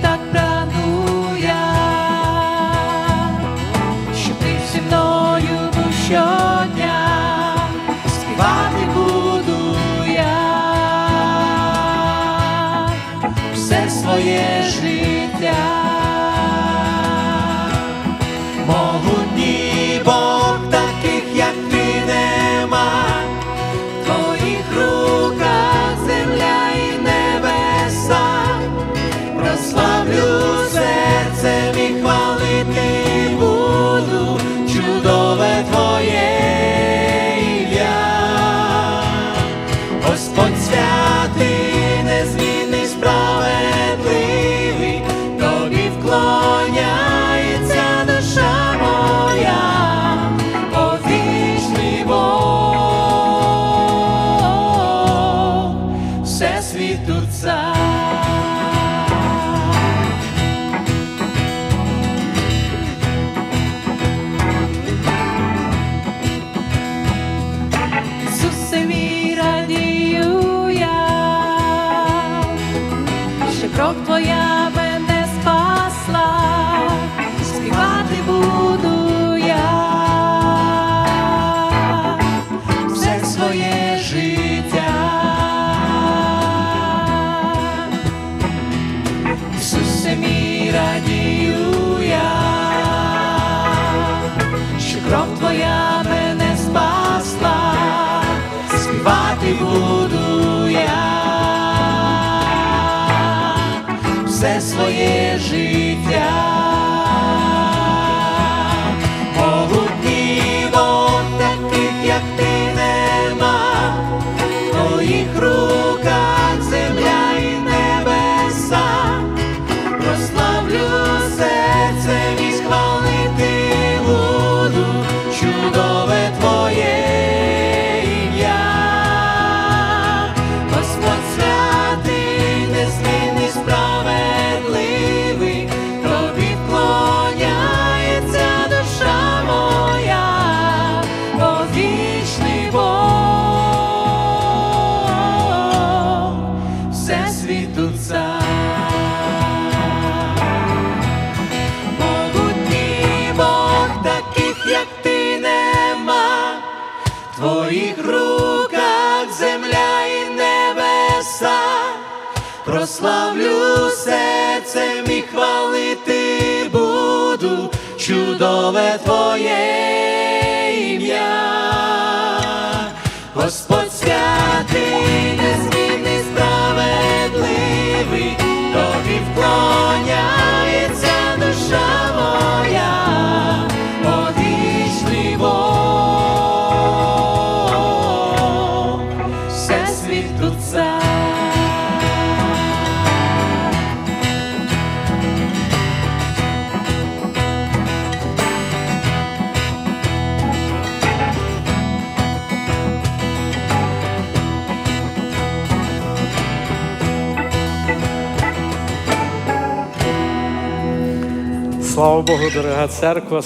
так прагну я, щоб зі мною був щодня, співати буду я все своє життя. знати буду я все своє життя. прославлю серцем і хвалити буду, чудове Твоє ім'я, Господь святий. Слава Богу, дорога церква.